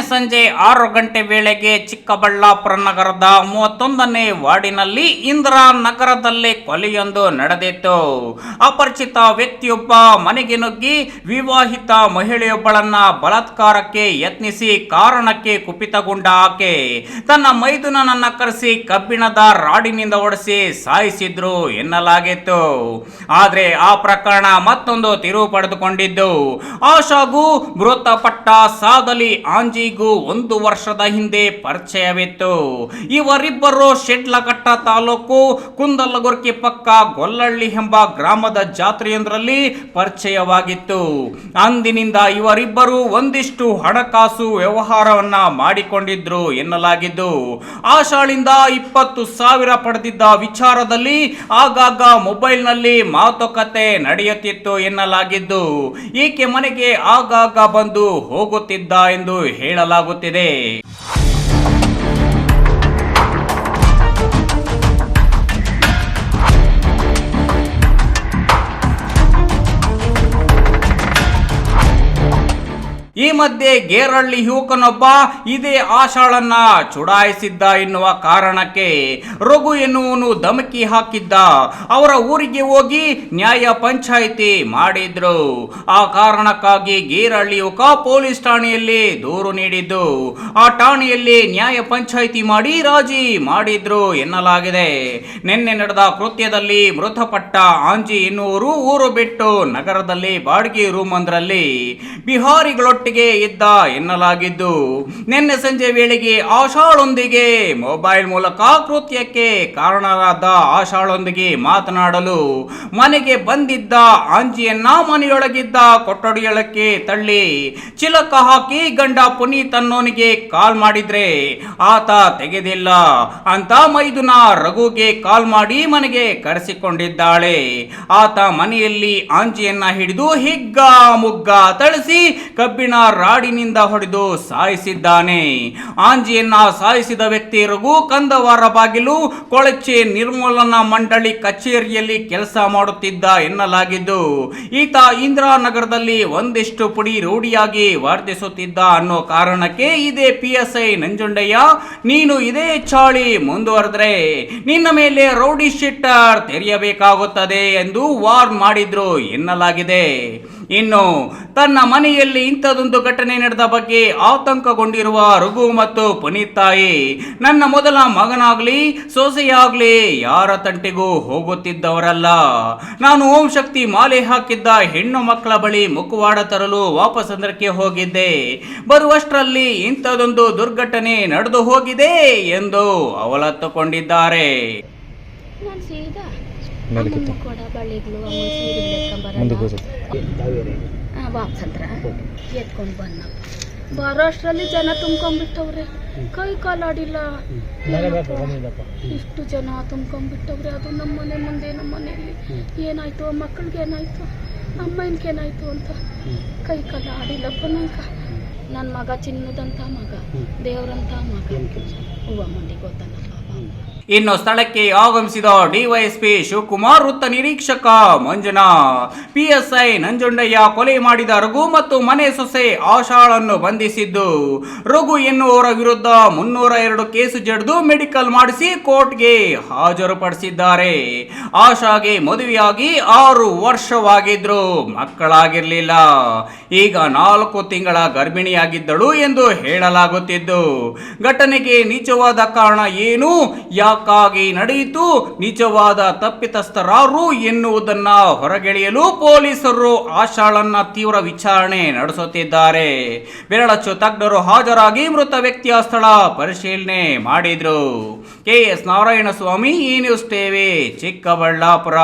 ಸಂಜೆ ಆರು ಗಂಟೆ ವೇಳೆಗೆ ಚಿಕ್ಕಬಳ್ಳಾಪುರ ನಗರದ ಮೂವತ್ತೊಂದನೇ ವಾರ್ಡಿನಲ್ಲಿ ಇಂದಿರಾ ನಗರದಲ್ಲಿ ಕೊಲೆಯೊಂದು ನಡೆದಿತ್ತು. ಅಪರಿಚಿತ ವ್ಯಕ್ತಿಯೊಬ್ಬ ಮನೆಗೆ ನುಗ್ಗಿ ವಿವಾಹಿತ ಮಹಿಳೆಯೊಬ್ಬಳನ್ನ ಬಲಾತ್ಕಾರಕ್ಕೆ ಯತ್ನಿಸಿ ಕಾರಣಕ್ಕೆ ಕುಪಿತಗೊಂಡ ಆಕೆ. ತನ್ನ ಮೈದುನನನ್ನ ಕರೆಸಿ ಕಬ್ಬಿಣದ ರಾಡಿನಿಂದ ಹೊಡೆಸಿ ಸಾಯಿಸಿದ್ರು ಎನ್ನಲಾಗಿತ್ತು. ಆದರೆ ಆ ಪ್ರಕರಣ ಮತ್ತೊಂದು ತಿರುವು ಪಡೆದುಕೊಂಡಿದ್ದು. ಆಶಾಗೂ ಮೃತಪಟ್ಟ ಸಾದಲಿ ಆಂಜಿಗೂ ಒಂದು ವರ್ಷದ ಹಿಂದೆ ಪರಿಚಯವಿತ್ತು. ಇವರಿಬ್ಬರು ಶೆಡ್ಲಘಟ್ಟ ತಾಲೂಕು ಕುಂದಲಗುರ್ಕಿ ಪಕ್ಕ ಗೊಲ್ಲಳ್ಳಿ ಎಂಬ ಗ್ರಾಮದ ಜಾತ್ರೆಯೊಂದರಲ್ಲಿ ಪರಿಚಯವಾಗಿತ್ತು. ಅಂದಿನಿಂದ ಇವರಿಬ್ಬರು ಒಂದಿಷ್ಟು ಹಣಕಾಸು ವ್ಯವಹಾರವನ್ನ ಮಾಡಿಕೊಂಡಿದ್ರು ಎನ್ನಲಾಗಿದ್ದು, ಆಶಾಳಿಂದ ಇಪ್ಪತ್ತು ಸಾವಿರ ಪಡೆದಿದ್ದ ವಿಚಾರದಲ್ಲಿ ಆಗಾಗ ಮೊಬೈಲ್ನಲ್ಲಿ ಮಾತುಕತೆ ನಡೆಯುತ್ತಿತ್ತು ಎನ್ನಲಾಗಿದ್ದು, ಈಕೆ ಮನೆಗೆ ಆಗಾಗ ಬಂದು ಹೋಗುತ್ತಿದ್ದ ಎಂದು ಹೇಳಲಾಗುತ್ತಿದೆ. ಈ ಮಧ್ಯೆ ಗೇರಳ್ಳಿ ಯುವಕನೊಬ್ಬ ಇದೇ ಆಶಾಳನ್ನ ಚುಡಾಯಿಸಿದ್ದ ಎನ್ನುವ ಕಾರಣಕ್ಕೆ ರಘು ಎನ್ನುವನು ಧಮಕಿ ಹಾಕಿದ್ದ. ಅವರ ಊರಿಗೆ ಹೋಗಿ ನ್ಯಾಯ ಪಂಚಾಯಿತಿ ಮಾಡಿದ್ರು. ಆ ಕಾರಣಕ್ಕಾಗಿ ಗೇರಳ್ಳಿ ಯುವಕ ಪೊಲೀಸ್ ಠಾಣೆಯಲ್ಲಿ ದೂರು ನೀಡಿದ್ದು. ಆ ಠಾಣೆಯಲ್ಲಿ ನ್ಯಾಯ ಪಂಚಾಯಿತಿ ಮಾಡಿ ರಾಜಿ ಮಾಡಿದ್ರು ಎನ್ನಲಾಗಿದೆ. ನಿನ್ನೆ ನಡೆದ ಕೃತ್ಯದಲ್ಲಿ ಮೃತಪಟ್ಟ ಆಂಜಿ ಎನ್ನುವರು ಊರು ಬಿಟ್ಟು ನಗರದಲ್ಲಿ ಬಾಡಿಗೆ ರೂಮ್ ಒಂದರಲ್ಲಿ ಬಿಹಾರಿಗಳೊಟ್ಟಿಗೆ ಇದ್ದ ಎನ್ನಲಾಗಿದ್ದು, ನಿನ್ನೆ ಸಂಜೆ ವೇಳೆಗೆ ಆಶಾಳೊಂದಿಗೆ ಮೊಬೈಲ್ ಮೂಲಕ ಕೃತ್ಯಕ್ಕೆ ಕಾರಣರಾದ ಆಶಾಳೊಂದಿಗೆ ಮಾತನಾಡಲು ಮನೆಗೆ ಬಂದಿದ್ದ ಆಂಜಿಯನ್ನ ಮನೆಯೊಳಗಿದ್ದ ಕೊಠಡಿಯೊಳಕ್ಕೆ ತಳ್ಳಿ ಚಿಲಕ ಹಾಕಿ ಗಂಡ ಪುನೀತ್ ಅನ್ನೋನಿಗೆ ಕಾಲ್ ಮಾಡಿದ್ರೆ, ಆತ ತೆಗೆದಿಲ್ಲ ಅಂತ ಮೈದುನ ರಘುಗೆ ಕಾಲ್ ಮಾಡಿ ಮನೆಗೆ ಕರೆಸಿಕೊಂಡಿದ್ದಾಳೆ. ಆತ ಮನೆಯಲ್ಲಿ ಆಂಜಿಯನ್ನ ಹಿಡಿದು ಹಿಗ್ಗ ಮುಗ್ಗ ತಳಿಸಿ ಕಬ್ಬಿಣ ರಾಡಿನಿಂದ ಹೊಡೆದು ಸಾಯಿಸಿದ್ದಾನೆ. ಆಂಜಿಯನ್ನ ಸಾಯಿಸಿದ ವ್ಯಕ್ತಿ ರಘು ಕಂದವಾರ ಬಾಗಿಲು, ಕೊಳಚೆ ನಿರ್ಮೂಲನಾ ಮಂಡಳಿ ಕಚೇರಿಯಲ್ಲಿ ಕೆಲಸ ಮಾಡುತ್ತಿದ್ದ ಎನ್ನಲಾಗಿದ್ದು, ಈತ ಇಂದಿರಾನಗರದಲ್ಲಿ ಒಂದಿಷ್ಟು ಪುಡಿ ರೂಢಿಯಾಗಿ ವರ್ತಿಸುತ್ತಿದ್ದ ಅನ್ನೋ ಕಾರಣಕ್ಕೆ ಇದೇ ಪಿ ಎಸ್ ಐ ನಂಜುಂಡಯ್ಯ, ನೀನು ಇದೇ ಚಾಳಿ ಮುಂದುವರೆದ್ರೆ ನಿನ್ನ ಮೇಲೆ ರೌಡಿ ಶಿಟ್ಟರ್ ತೆರೆಯಬೇಕಾಗುತ್ತದೆ ಎಂದು ವಾರ್ನ್ ಮಾಡಿದ್ರು ಎನ್ನಲಾಗಿದೆ. ಇನ್ನು ತನ್ನ ಮನೆಯಲ್ಲಿ ಇಂಥದೊಂದು ಘಟನೆ ನಡೆದ ಬಗ್ಗೆ ಆತಂಕಗೊಂಡಿರುವ ರಘು ಮತ್ತು ಪುನೀತ್ ತಾಯಿ, ನನ್ನ ಮೊದಲ ಮಗನಾಗ್ಲಿ, ಸೊಸೆಯಾಗ್ಲಿ ಯಾರ ತಂಟೆಗೂ ಹೋಗುತ್ತಿದ್ದವರಲ್ಲ. ನಾನು ಓಂ ಶಕ್ತಿ ಮಾಲೆ ಹಾಕಿದ್ದ ಹೆಣ್ಣು ಮಕ್ಕಳ ಬಳಿ ಮುಖವಾಡ ತರಲು ವಾಪಸ್ ಅಂದ್ರಕ್ಕೆ ಹೋಗಿದ್ದೆ. ಬರುವಷ್ಟರಲ್ಲಿ ಇಂಥದೊಂದು ದುರ್ಘಟನೆ ನಡೆದು ಹೋಗಿದೆ ಎಂದು ಅವಲತ್ತುಕೊಂಡಿದ್ದಾರೆ. ನಾನು ಸೀದಾ ಮೇಲಕ್ಕೆ ಅಮ್ಮನ ಕೊಡ ಬಳ್ಳಿಗಳು ಅಮ್ಮ ಸೀರೆಗಳು ಮುಂದಕ್ಕೆ ಎತ್ಕೊಂಬರಲ್ಲ ಹಾಂ ವಾಪಸ್ ಹತ್ರ ಎತ್ಕೊಂಡು ಬಂದ ಬರೋ ಅಷ್ಟರಲ್ಲಿ ಜನ ತುಂಬ್ಕೊಂಡ್ಬಿಟ್ಟವ್ರೆ. ಕೈ ಕಾಲಾಡಿಲ್ಲ ಇಷ್ಟು ಜನ ತುಂಬ್ಕೊಂಡ್ಬಿಟ್ಟವ್ರೆ. ಅದು ನಮ್ಮ ಮನೆ ಮುಂದೆ ನಮ್ಮ ಮನೆಯಲ್ಲಿ. ಏನಾಯ್ತು? ಮಕ್ಕಳಿಗೆ ಏನಾಯ್ತು? ಅಮ್ಮನಿಗೆ ಏನಾಯ್ತು ಅಂತ? ಕೈ ಕಾಲ ಆಡಿಲ್ಲಪ್ಪ ನಂಗ ನನ್ನ ಮಗ ಚಿನ್ನದಂತ ಮಗ ದೇವ್ರಂತ ಮಗ. ಹೂವ ಮಂದಿ ಗೊತ್ತಲ್ಲ ಪಾಪ. ಇನ್ನು ಸ್ಥಳಕ್ಕೆ ಆಗಮಿಸಿದ ಡಿವೈಎಸ್ಪಿ ಶಿವಕುಮಾರ್ ವೃತ್ತ ನಿರೀಕ್ಷಕ ಮಂಜುನಾ, ಪಿಎಸ್ಐ ನಂಜುಂಡಯ್ಯ ಕೊಲೆ ಮಾಡಿದ ರಘು ಮತ್ತು ಮನೆ ಸೊಸೆ ಆಶಾಳನ್ನು ಬಂಧಿಸಿದ್ದು. ರಘು ಎನ್ನುವರ ವಿರುದ್ಧ ಮುನ್ನೂರ ಎರಡು ಕೇಸು ಜಡಿದು ಮೆಡಿಕಲ್ ಮಾಡಿಸಿ ಕೋರ್ಟ್ಗೆ ಹಾಜರುಪಡಿಸಿದ್ದಾರೆ. ಆಶಾಗೆ ಮದುವೆಯಾಗಿ ಆರು ವರ್ಷವಾಗಿದ್ರು. ಮಕ್ಕಳಾಗಿರಲಿಲ್ಲ. ಈಗ ನಾಲ್ಕು ತಿಂಗಳ ಗರ್ಭಿಣಿಯಾಗಿದ್ದಳು ಎಂದು ಹೇಳಲಾಗುತ್ತಿದ್ದು. ಘಟನೆಗೆ ನಿಜವಾದ ಕಾರಣ ಏನು? ಯಾಕಾಗಿ ನಡೆಯಿತು. ನಿಜವಾದ ತಪ್ಪಿತಸ್ಥರಾರು ಎನ್ನುವುದನ್ನ ಹೊರಗೆಳೆಯಲು ಪೊಲೀಸರು ಆಶಾಳನ್ನ ತೀವ್ರ ವಿಚಾರಣೆ ನಡೆಸುತ್ತಿದ್ದಾರೆ. ಬೆರಳಚ್ಚು ತಜ್ಞರು ಹಾಜರಾಗಿ ಮೃತ ವ್ಯಕ್ತಿಯ ಸ್ಥಳ ಪರಿಶೀಲನೆ ಮಾಡಿದ್ರು. ಕೆ ಎಸ್ ನಾರಾಯಣಸ್ವಾಮಿ, ಈ ನ್ಯೂಸ್ ಟಿವಿ ಚಿಕ್ಕಬಳ್ಳಾಪುರ.